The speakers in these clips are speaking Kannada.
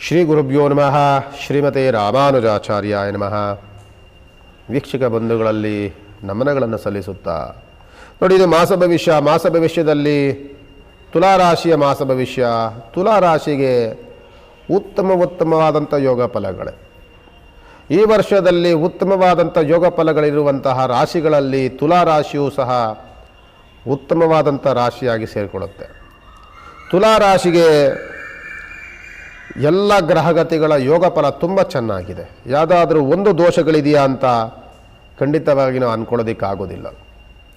ಶ್ರೀ ಗುರುಭ್ಯೋ ನಮಃ. ಶ್ರೀಮತೆ ರಾಮಾನುಜಾಚಾರ್ಯಾಯ ನಮಃ. ವೀಕ್ಷಕ ಬಂಧುಗಳಲ್ಲಿ ನಮನಗಳನ್ನು ಸಲ್ಲಿಸುತ್ತಾ. ನೋಡಿ, ಇದು ಮಾಸ ಭವಿಷ್ಯ. ಮಾಸ ಭವಿಷ್ಯದಲ್ಲಿ ತುಲಾರಾಶಿಯ ಮಾಸ ಭವಿಷ್ಯ. ತುಲಾರಾಶಿಗೆ ಉತ್ತಮ ಉತ್ತಮವಾದಂಥ ಯೋಗ ಫಲಗಳೇ. ಈ ವರ್ಷದಲ್ಲಿ ಉತ್ತಮವಾದಂಥ ಯೋಗ ಫಲಗಳಿರುವಂತಹ ರಾಶಿಗಳಲ್ಲಿ ತುಲಾರಾಶಿಯೂ ಸಹ ಉತ್ತಮವಾದಂಥ ರಾಶಿಯಾಗಿ ಸೇರಿಕೊಳ್ಳುತ್ತೆ. ತುಲಾರಾಶಿಗೆ ಎಲ್ಲ ಗ್ರಹಗತಿಗಳ ಯೋಗ ಫಲ ತುಂಬ ಚೆನ್ನಾಗಿದೆ. ಯಾವುದಾದ್ರೂ ಒಂದು ದೋಷಗಳಿದೆಯಾ ಅಂತ ಖಂಡಿತವಾಗಿ ನಾವು ಅಂದ್ಕೊಳ್ಳೋದಕ್ಕಾಗೋದಿಲ್ಲ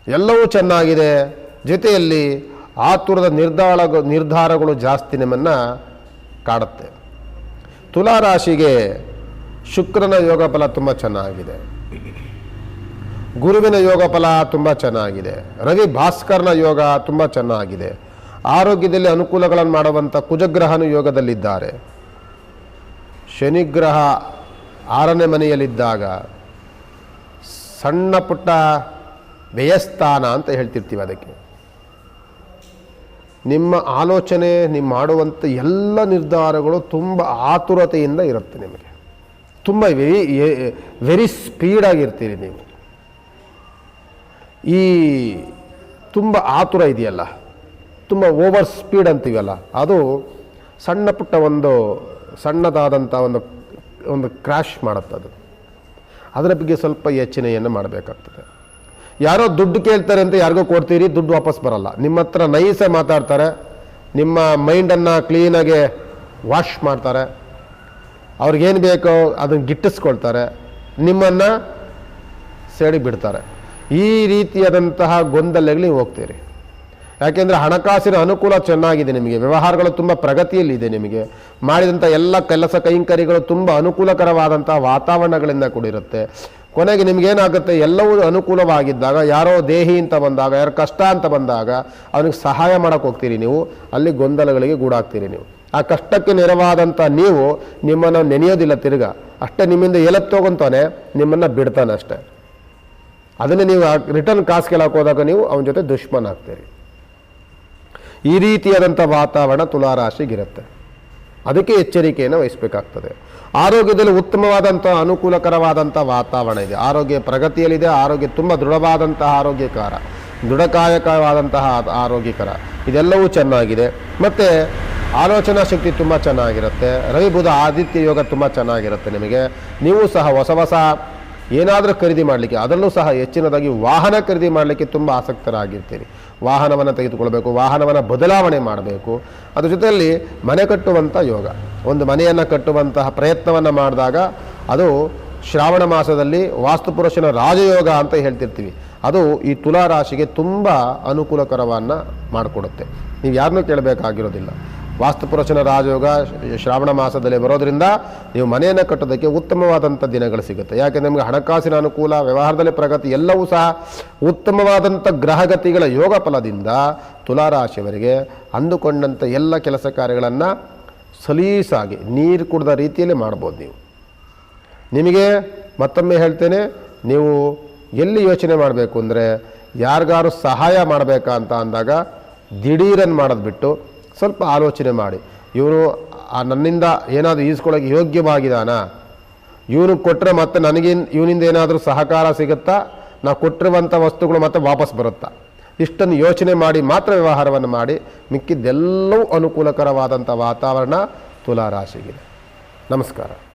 ಎಲ್ಲವೂ ಚೆನ್ನಾಗಿದೆ. ಜೊತೆಯಲ್ಲಿ ಆತುರದ ನಿರ್ಧಾರ ನಿರ್ಧಾರಗಳು ಜಾಸ್ತಿ ನಮ್ಮನ್ನು ಕಾಡುತ್ತೆ. ತುಲಾರಾಶಿಗೆ ಶುಕ್ರನ ಯೋಗ ಫಲ ತುಂಬ ಚೆನ್ನಾಗಿದೆ. ಗುರುವಿನ ಯೋಗ ಫಲ ತುಂಬ ಚೆನ್ನಾಗಿದೆ. ರವಿ ಭಾಸ್ಕರ್ನ ಯೋಗ ತುಂಬ ಚೆನ್ನಾಗಿದೆ. ಆರೋಗ್ಯದಲ್ಲಿ ಅನುಕೂಲಗಳನ್ನು ಮಾಡುವಂಥ ಕುಜಗ್ರಹನು ಯೋಗದಲ್ಲಿದ್ದಾರೆ. ಶನಿಗ್ರಹ ಆರನೇ ಮನೆಯಲ್ಲಿದ್ದಾಗ ಸಣ್ಣ ಪುಟ್ಟ ವ್ಯಯಸ್ಥಾನ ಅಂತ ಹೇಳ್ತಿರ್ತೀವಿ ಅದಕ್ಕೆ. ನಿಮ್ಮ ಆಲೋಚನೆ, ನೀವು ಮಾಡುವಂಥ ಎಲ್ಲ ನಿರ್ಧಾರಗಳು ತುಂಬ ಆತುರತೆಯಿಂದ ಇರುತ್ತೆ ನಿಮಗೆ. ತುಂಬ ವೆರಿ ವೆರಿ ಸ್ಪೀಡಾಗಿರ್ತೀರಿ ನೀವು. ಈ ತುಂಬ ಆತುರ ಇದೆಯಲ್ಲ, ತುಂಬ ಓವರ್ ಸ್ಪೀಡ್ ಅಂತೀವಲ್ಲ, ಅದು ಸಣ್ಣ ಪುಟ್ಟ ಒಂದು ಸಣ್ಣದಾದಂಥ ಒಂದು ಒಂದು ಕ್ರ್ಯಾಶ್ ಮಾಡುತ್ತೆ ಅದು. ಅದರ ಬಗ್ಗೆ ಸ್ವಲ್ಪ ಯೋಚನೆಯನ್ನು ಮಾಡಬೇಕಾಗ್ತದೆ. ಯಾರೋ ದುಡ್ಡು ಕೇಳ್ತಾರೆ ಅಂತ ಯಾರಿಗೋ ಕೊಡ್ತೀರಿ, ದುಡ್ಡು ವಾಪಸ್ ಬರಲ್ಲ. ನಿಮ್ಮ ಹತ್ರ ನೈಸೆ ಮಾತಾಡ್ತಾರೆ, ನಿಮ್ಮ ಮೈಂಡನ್ನು ಕ್ಲೀನಾಗಿ ವಾಶ್ ಮಾಡ್ತಾರೆ. ಅವ್ರಿಗೇನು ಬೇಕೋ ಅದನ್ನು ಗಿಟ್ಟಿಸ್ಕೊಳ್ತಾರೆ. ನಿಮ್ಮನ್ನು ಸೇಡಿ ಬಿಡ್ತಾರೆ. ಈ ರೀತಿಯಾದಂತಹ ಗೊಂದಲಗಳಿಗೆ ಹೋಗ್ತೀರಿ. ಯಾಕೆಂದರೆ ಹಣಕಾಸಿನ ಅನುಕೂಲ ಚೆನ್ನಾಗಿದೆ ನಿಮಗೆ. ವ್ಯವಹಾರಗಳು ತುಂಬ ಪ್ರಗತಿಯಲ್ಲಿದೆ ನಿಮಗೆ. ಮಾಡಿದಂಥ ಎಲ್ಲ ಕೆಲಸ ಕೈಂಕರ್ಯಗಳು ತುಂಬ ಅನುಕೂಲಕರವಾದಂಥ ವಾತಾವರಣಗಳಿಂದ ಕೂಡಿರುತ್ತೆ. ಕೊನೆಗೆ ನಿಮಗೇನಾಗುತ್ತೆ, ಎಲ್ಲವೂ ಅನುಕೂಲವಾಗಿದ್ದಾಗ, ಯಾರೋ ದೇಹಿ ಅಂತ ಬಂದಾಗ, ಯಾರೋ ಕಷ್ಟ ಅಂತ ಬಂದಾಗ, ಅವನಿಗೆ ಸಹಾಯ ಮಾಡೋಕ್ಕೆ ಹೋಗ್ತೀರಿ ನೀವು. ಅಲ್ಲಿ ಗೊಂದಲಗಳಿಗೆ ಗೂಡಾಗ್ತೀರಿ ನೀವು. ಆ ಕಷ್ಟಕ್ಕೆ ನೆರವಾದಂಥ ನೀವು ನಿಮ್ಮನ್ನು ನೆನೆಯೋದಿಲ್ಲ ತಿರ್ಗ. ಅಷ್ಟೇ ನಿಮ್ಮಿಂದ ಎಲಪ್ ತಗೊಂತಾನೆ, ನಿಮ್ಮನ್ನು ಬಿಡ್ತಾನೆ ಅಷ್ಟೇ. ಅದನ್ನೇ ನೀವು ರಿಟರ್ನ್ ಕಾಸು ಕೇಳೋಕೆ ಹೋದಾಗ ನೀವು ಅವನ ಜೊತೆ ದುಶ್ಮನ್ ಆಗ್ತೀರಿ. ಈ ರೀತಿಯಾದಂಥ ವಾತಾವರಣ ತುಲಾರಾಶಿಗಿರುತ್ತೆ. ಅದಕ್ಕೆ ಎಚ್ಚರಿಕೆಯನ್ನು ವಹಿಸಬೇಕಾಗ್ತದೆ. ಆರೋಗ್ಯದಲ್ಲಿ ಉತ್ತಮವಾದಂಥ, ಅನುಕೂಲಕರವಾದಂಥ ವಾತಾವರಣ ಇದೆ. ಆರೋಗ್ಯ ಪ್ರಗತಿಯಲ್ಲಿದೆ, ಆರೋಗ್ಯ ತುಂಬ ದೃಢವಾದಂತಹ ಆರೋಗ್ಯಕರ, ದೃಢಕಾಯಕವಾದಂತಹ ಆರೋಗ್ಯಕರ. ಇದೆಲ್ಲವೂ ಚೆನ್ನಾಗಿದೆ. ಮತ್ತು ಆಲೋಚನಾ ಶಕ್ತಿ ತುಂಬ ಚೆನ್ನಾಗಿರುತ್ತೆ. ರವಿ ಬುಧ ಆದಿತ್ಯ ಯೋಗ ತುಂಬ ಚೆನ್ನಾಗಿರುತ್ತೆ ನಿಮಗೆ. ನೀವು ಸಹ ಹೊಸ ಹೊಸ ಏನಾದರೂ ಖರೀದಿ ಮಾಡಲಿಕ್ಕೆ, ಅದರಲ್ಲೂ ಸಹ ಹೆಚ್ಚಿನದಾಗಿ ವಾಹನ ಖರೀದಿ ಮಾಡಲಿಕ್ಕೆ ತುಂಬ ಆಸಕ್ತರಾಗಿರ್ತೀರಿ. ವಾಹನವನ್ನು ತೆಗೆದುಕೊಳ್ಬೇಕು, ವಾಹನವನ್ನು ಬದಲಾವಣೆ ಮಾಡಬೇಕು. ಅದ್ರ ಜೊತೆಯಲ್ಲಿ ಮನೆ ಕಟ್ಟುವಂಥ ಯೋಗ. ಒಂದು ಮನೆಯನ್ನು ಕಟ್ಟುವಂತಹ ಪ್ರಯತ್ನವನ್ನು ಮಾಡಿದಾಗ ಅದು ಶ್ರಾವಣ ಮಾಸದಲ್ಲಿ ವಾಸ್ತುಪುರುಷನ ರಾಜಯೋಗ ಅಂತ ಹೇಳ್ತಿರ್ತೀವಿ. ಅದು ಈ ತುಲಾ ರಾಶಿಗೆ ತುಂಬ ಅನುಕೂಲಕರವನ್ನು ಮಾಡಿಕೊಡುತ್ತೆ. ನೀವು ಯಾರನ್ನೂ ಕೇಳಬೇಕಾಗಿರೋದಿಲ್ಲ. ವಾಸ್ತುಪುರುಷನ ರಾಜಯೋಗ ಶ್ರಾವಣ ಮಾಸದಲ್ಲಿ ಬರೋದರಿಂದ ನೀವು ಮನೆಯನ್ನು ಕಟ್ಟೋದಕ್ಕೆ ಉತ್ತಮವಾದಂಥ ದಿನಗಳು ಸಿಗುತ್ತೆ. ಯಾಕೆ ನಿಮಗೆ ಹಣಕಾಸಿನ ಅನುಕೂಲ, ವ್ಯವಹಾರದಲ್ಲಿ ಪ್ರಗತಿ ಎಲ್ಲವೂ ಸಹ ಉತ್ತಮವಾದಂಥ ಗ್ರಹಗತಿಗಳ ಯೋಗ ಫಲದಿಂದ ತುಲಾರಾಶಿಯವರಿಗೆ ಅಂದುಕೊಂಡಂಥ ಎಲ್ಲ ಕೆಲಸ ಕಾರ್ಯಗಳನ್ನು ಸಲೀಸಾಗಿ ನೀರು ಕುಡಿದ ರೀತಿಯಲ್ಲಿ ಮಾಡ್ಬೋದು ನೀವು. ನಿಮಗೆ ಮತ್ತೊಮ್ಮೆ ಹೇಳ್ತೇನೆ, ನೀವು ಎಲ್ಲಿ ಯೋಚನೆ ಮಾಡಬೇಕು ಅಂದರೆ ಯಾರಿಗಾರು ಸಹಾಯ ಮಾಡಬೇಕಾ ಅಂತ ಅಂದಾಗ ದಿಢೀರನ್ನು ಮಾಡೋದು ಬಿಟ್ಟು ಸ್ವಲ್ಪ ಆಲೋಚನೆ ಮಾಡಿ. ಇವನು ನನ್ನಿಂದ ಏನಾದರೂ ಈಸ್ಕೊಳ್ಳೋಕೆ ಯೋಗ್ಯವಾಗಿದ್ದಾನಾ? ಇವನು ಕೊಟ್ಟರೆ ಮತ್ತೆ ನನಗೆ ಇವನಿಂದ ಏನಾದರೂ ಸಹಕಾರ ಸಿಗುತ್ತಾ? ನಾವು ಕೊಟ್ಟಿರುವಂಥ ವಸ್ತುಗಳು ಮತ್ತೆ ವಾಪಸ್ ಬರುತ್ತಾ? ಇಷ್ಟನ್ನು ಯೋಚನೆ ಮಾಡಿ ಮಾತ್ರ ವ್ಯವಹಾರವನ್ನು ಮಾಡಿ, ಮಿಕ್ಕಿದ್ದೆಲ್ಲವೂ ಅನುಕೂಲಕರವಾದಂಥ ವಾತಾವರಣ ತುಲಾರಾಶಿಗಿದೆ. ನಮಸ್ಕಾರ.